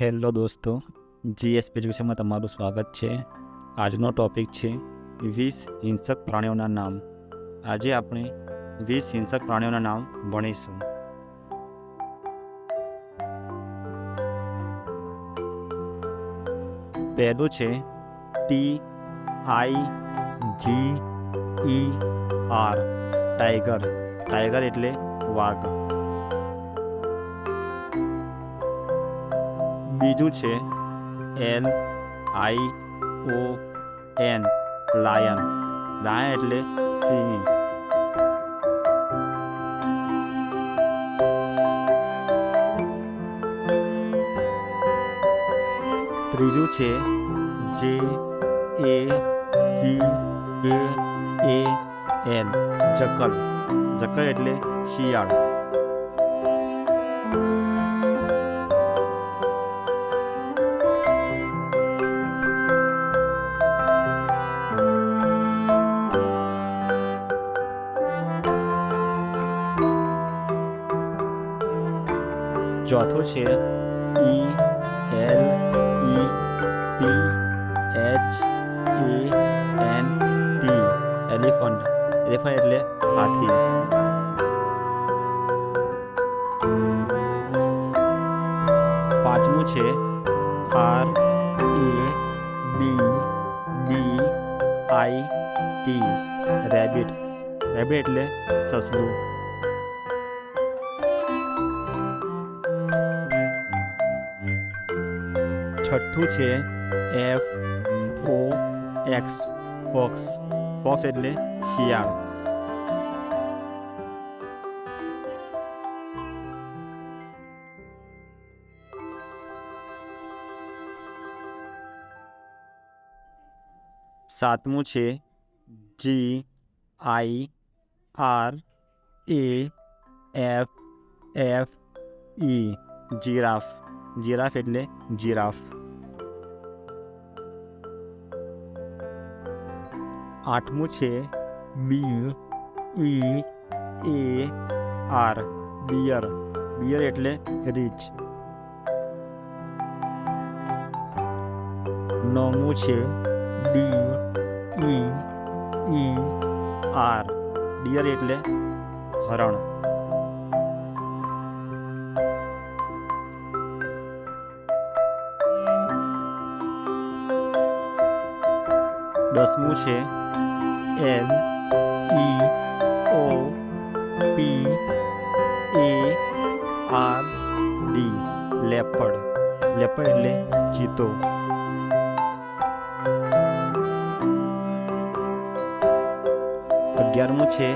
Hello દોસ્તો GS એજ્યુકેશનમાં તમારું સ્વાગત છે. આજનો ટોપિક છે વીસ હિંસક પ્રાણીઓના નામ. આજે આપણે વીસ હિંસક પ્રાણીઓના નામ ભણીશું. પહેલું છે T I G E R, tiger. Tiger એટલે વાઘ. બીજું છે L I O N, lion. Lion એટલે સિંહ. ત્રીજું છે જે A C A A N, જકલ. જકલ એટલે શિયાળ. ચોથું છે E L E P H A N T elephant. Elephant એટલે હાથી. પાંચમું છે R A B B I T rabbit rabbit એટલે સસલું. છઠ્ઠું છે F O X fox fox એટલે શિયાળ સાતમું છે G I R A F F E giraffe giraffe એટલે જીરાફ આઠમું છે B E A, R, bear. Bear એટલે રીચ. નવમું છે D E E R. Deer એટલે હરણ. દસમું છે L E O P A R D leopard. Leopard એટલે ચિત્તો અગિયારમું છે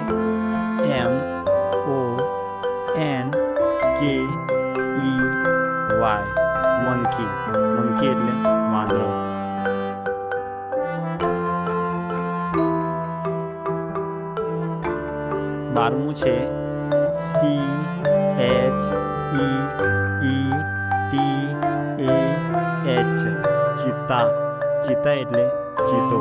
એમ ઓ એન કે ઈ વાય મંકી મંકી એટલે વાંદરો. બારમું છે C H E E T A H cheetah cheetah એટલે ચિત્તો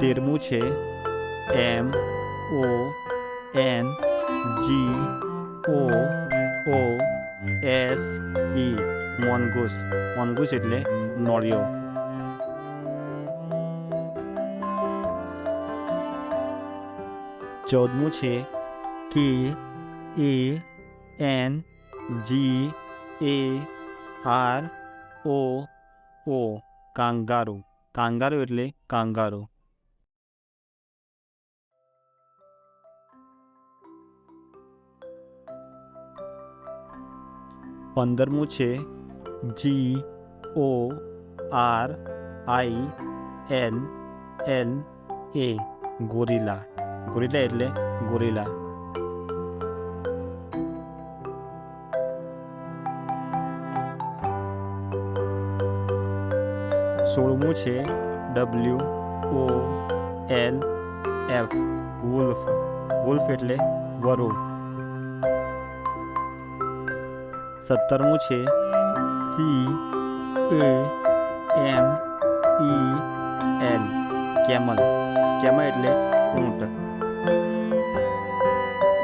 તેરમું છે એમ ઓ એન જી ઓ ઓ એસ ઈ મોનગુસ મોનગુસ એટલે નોળિયો ચૌદમું છે K A N G A R O O kangaroo kangaroo એટલે કાંગારું પંદરમું છે. G O R I L L A gorilla. Gorilla એટલે ગોરીલા. સોળમું છે. W O L F wolf wolf એટલે વરુ સત્તરમું છે. C, A, M, E, L. Camel. Camel એટલે ઊંટ.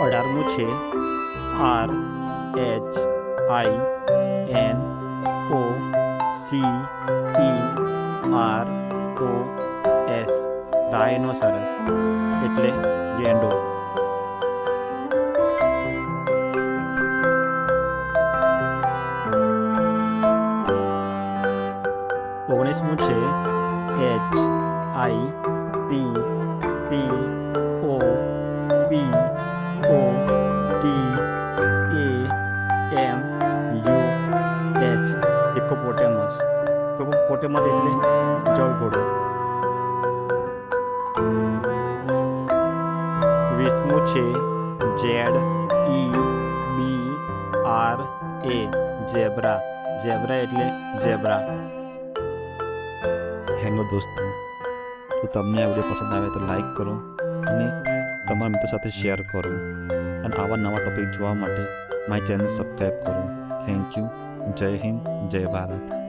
અઢારમું છે. R, H, I, N, O, C, E, R, O, S. Rhinoceros. એટલે ગેંડો. ઓગણીસમું છે H I P P O P O T A M U S hippopotamus hippopotamus એટલે જળઘોડો વીસમું છે Z E B R A zebra zebra એટલે zebra hello દોસ્તો. તો તમને આ વીડિયો પસંદ આવે તો લાઈક કરો અને તમારા મિત્રો સાથે શેર કરો. અને આવા નવા ટોપિક જોવા માટે મારી ચેનલ સબસ્ક્રાઈબ કરો. થેન્ક યુ જય હિન્દ, જય ભારત.